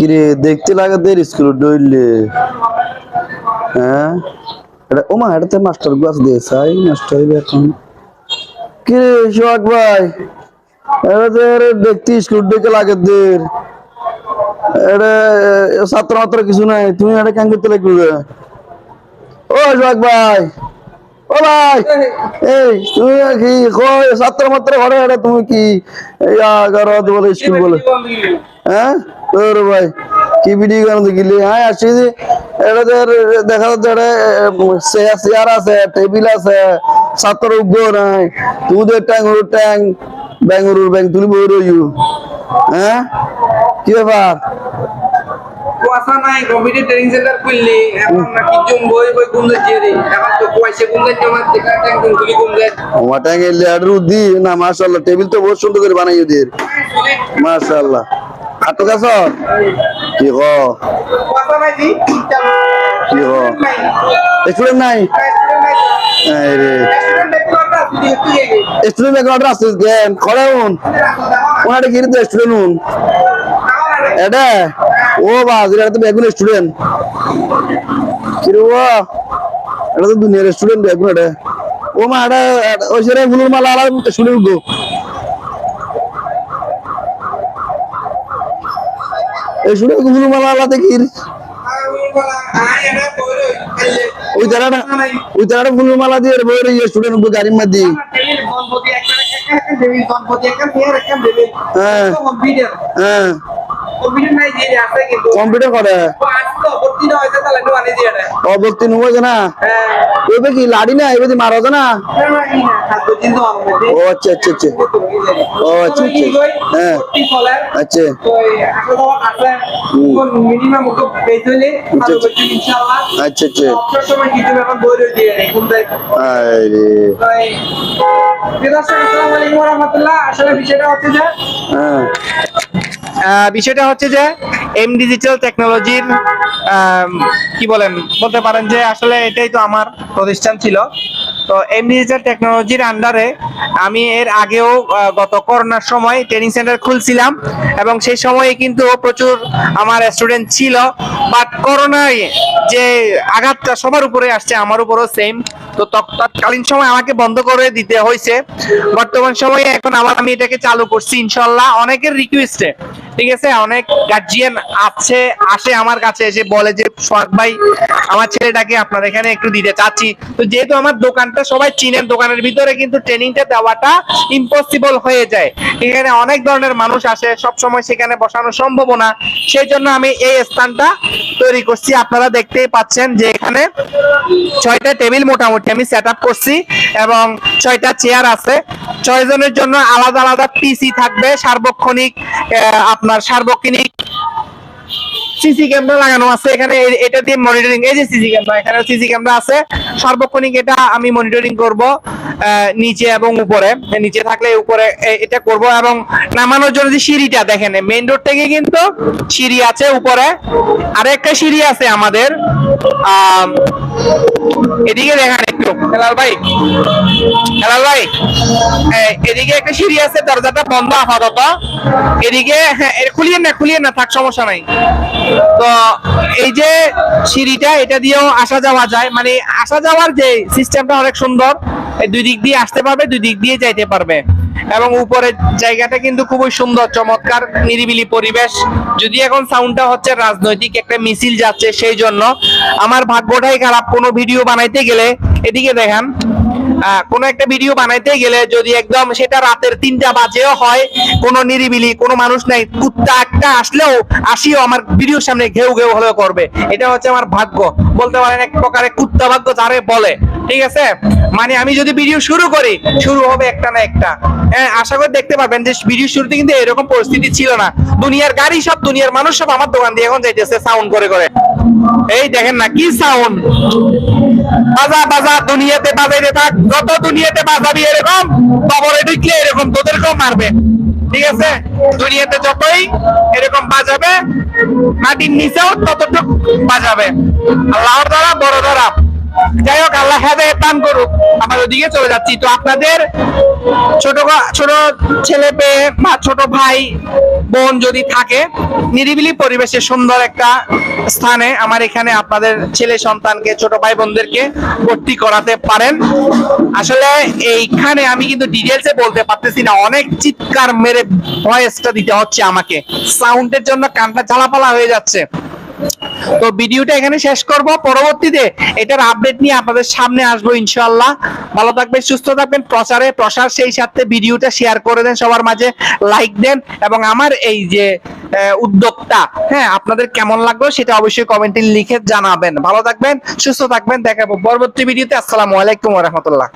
কিরে দেখতে লাগে দের স্কুল ডইলে হ্যাঁ? এটা ওমা এটাতে মাস্টার গ্লাস দিয়েছে আই মাস্টার হইবে এখন। কিরে সোহাগ ভাই? এটা তো এর দেখতে স্কুল ডেকে লাগে দের এটা ছাত্র মাত্র কিছু নাই তুমি এটা কেন করতে লাগবে ও সোহাগ ভাই। ও ভাই এই তুমি কি ছাত্র মাত্র ঘরে এটা তুমি কি? বলে। স্কুল বলে হ্যাঁ? তোর ভাই কি ভিডিও গান দেখিলি হ্যাঁ আসছি যে এটা দেখা যাচ্ছে এটা চেয়ার আছে টেবিল আছে ছাত্র উগ্র নাই তুদের ট্যাং ওর ট্যাং ব্যাঙ্গুরুর ব্যাংক তুলি বই হ্যাঁ? কি ব্যাপার? কুয়াশা নাই কম্পিউটার ট্রেনিং সেন্টার খুললি এখন নাকি জুম বই বই গুন্দে জেরে এখন তো কুয়াশা গুন্দে জমা দেখা একদম গুলি গুন্দে আমার ট্যাং এর লেয়ার দি না মাশাআল্লাহ টেবিল তো বহুত সুন্দর করে মাশাআল্লাহ। আটক আছ? কি হ কি হ নাই? স্টুডেন্ট এই আছে গেম। খড়ে উন ওনাটা কি রে স্টুডেন্ট উন এটা ও বাস এটা তো বেগুন স্টুডেন্ট কি রে ও? এটা তো দুনিয়ার স্টুডেন্ট বেগুন এটা ও মা, এটা ওই সেরে ফুলের মালা আলাদা স্টুডেন্ট গো এই স্টুডেন্ট আলা মালা আলাদা কি রে? ওই তারাটা ওই তারাটা ফুলের দিয়ে বই রে স্টুডেন্ট গাড়ির মধ্যে হ্যাঁ। হ্যাঁ কম্পিউটার করে? অবক্তি নব না? এবে কি লাড়ি না? এবে মারা না? ও আচ্ছা আচ্ছা আচ্ছা। ও আচ্ছা আচ্ছা হ্যাঁ। আচ্ছা। ভালো আচ্ছা, আচ্ছা। আচ্ছা ওয়া রাহমাতুল্লাহ। আসলে বিষয়টা হচ্ছে যে হ্যাঁ। বিষয়টা হচ্ছে যে এম ডিজিটাল টেকনোলজির কি বলেন, বলতে পারেন যে আসলে এটাই তো আমার প্রতিষ্ঠান ছিল। তো এম ডিজিটাল টেকনোলজির আন্ডারে আমি এর আগেও গত করোনার সময় ট্রেনিং সেন্টার খুলছিলাম এবং সেই সময়ে কিন্তু প্রচুর আমার স্টুডেন্ট ছিল। বাট করোনায় যে আঘাতটা সবার উপরে আসছে, আমার উপরও সেম তো তৎ- তৎকালীন সময় আমাকে বন্ধ করে দিতে হয়েছে। বর্তমান সময়ে এখন আবার আমি এটাকে চালু করছি, ইনশাল্লাহ। অনেকের রিকোয়েস্টে ঠিক আছে? অনেক গার্জিয়ান আছে, আসে আমার কাছে এসে বলে যে, সোহাগ ভাই, আমার ছেলেটাকে আপনার এখানে একটু দিতে চাচ্ছি। তো যেহেতু আমার দোকানটা সবাই চিনেন, দোকানের ভিতরে কিন্তু ট্রেনিংটা দেওয়াটা ইম্পসিবল হয়ে যায়। এখানে অনেক ধরনের মানুষ আসে সব সময় সেখানে বসানো সম্ভব না। সেই জন্য আমি এই স্থানটা তৈরি করছি। আপনারা দেখতেই পাচ্ছেন যে এখানে ছয়টা টেবিল মোটামুটি আমি সেট করছি এবং ছয়টা চেয়ার আছে। ছয় জনের জন্য আলাদা আলাদা পিসি থাকবে সার্বক্ষণিক আপনার সার্বক্ষণিক সিসি ক্যামেরা লাগানো আছে। এখানে এটা দিয়ে মনিটরিং এই যে সিসি ক্যামেরা এখানে সিসি ক্যামেরা আছে। সার্বক্ষণিক এটা আমি মনিটরিং করব নিচে এবং উপরে। নিচে থাকলে উপরে এটা করব এবং নামানোর জন্য যে সিঁড়িটা দেখেন মেইন রোড থেকে কিন্তু সিঁড়ি আছে উপরে। আর একটা সিঁড়ি আছে আমাদের। আম, এদিকে দেখেন একটু। হেলাল ভাই হেলাল ভাই এদিকে একটা সিঁড়ি আছে দরজাটা বন্ধ আপাতত। এদিকে হ্যাঁ খুলিয়ে না খুলিয়ে না থাক সমস্যা নাই। তো এই যে সিঁড়িটা, এটা দিয়েও আসা যাওয়া যায়। মানে আসা যাওয়ার যে সিস্টেমটা অনেক সুন্দর দুই দিক দিয়ে আসতে পারবে, দুই দিক দিয়ে যাইতে পারবে। এবং উপরের জায়গাটা কিন্তু খুবই সুন্দর, চমৎকার, নিরিবিলি পরিবেশ। যদি এখন সাউন্ডটা হচ্ছে রাজনৈতিক একটা মিছিল যাচ্ছে, সেই জন্য। আমার ভাগ্যটাই খারাপ, কোনো ভিডিও বানাইতে গেলে। এদিকে দেখেন। কোনো একটা ভিডিও বানাইতে গেলে যদি একদম সেটা রাতের তিনটা বাজেও হয়, কোনো নিরিবিলি কোনো মানুষ নাই, কুত্তা একটা আসলেও আসিও আমার ভিডিওর সামনে ঘেউ ঘেউ হলেও করবে। এটা হচ্ছে আমার ভাগ্য। বলতে পারেন এক প্রকারের কুত্তা ভাগ্য যারে বলে। ঠিক আছে? মানে আমি যদি ভিডিও শুরু করি, শুরু হবে একটা না একটা। হ্যাঁ আশা করি দেখতে পারবেন যে ভিডিও শুরুতে কিন্তু এরকম পরিস্থিতি ছিল না। দুনিয়ার গাড়ি সব, দুনিয়ার মানুষ সব আমার দোকান দিয়ে এখন যাইতেছে সাউন্ড করে করে। এই দেখেন না, কি সাউন্ড বাজা বাজা, দুনিয়াতে বাজাইতে থাক, যত দুনিয়াতে বাজাবি এরকম, কবরে ঢুকলে এরকম, তোদেরকেও মারবে। ঠিক আছে? দুনিয়াতে যতই এরকম বাজাবে, মাটির নিচেও ততটুক বাজাবে। আল্লাহর দ্বারা, বড় দ্বারা। যাই হোক, আল্লাহ হেদায়ত দান করুক। আমরা ওদিকে চলে যাচ্ছি। তো আপনাদের ছোট ছোট ছেলে পেয়ে বা ছোট ভাই, বোন যদি থাকে, নিরিবিলি পরিবেশে সুন্দর একটা স্থানে আমার এখানে আপনাদের ছেলে সন্তানকে, ছোট ভাই বোনদেরকে ভর্তি করাতে পারেন। আসলে এইখানে আমি কিন্তু ডিটেলসে বলতে পারতেছি না। অনেক চিৎকার মেরে ভয়েসটা দিতে হচ্ছে আমাকে। সাউন্ডের জন্য কানটা ঝালাপালা হয়ে যাচ্ছে। তো ভিডিওটা এখানে শেষ করব। পরবর্তীতে এটার আপডেট নিয়ে আপনাদের সামনে আসব ইনশাআল্লাহ। ভালো থাকবেন, সুস্থ থাকবেন। প্রচারে, প্রসার সেই সাথে ভিডিওটা শেয়ার করে দেন, সবার মাঝে লাইক দেন এবং আমার এই যে উদ্যোগটা হ্যাঁ আপনাদের কেমন লাগল সেটা অবশ্যই কমেন্টে লিখে জানাবেন। ভালো থাকবেন, সুস্থ থাকবেন, দেখাবো। পরবর্তী ভিডিওতে আসসালামু আলাইকুম রহমতুল্লাহ।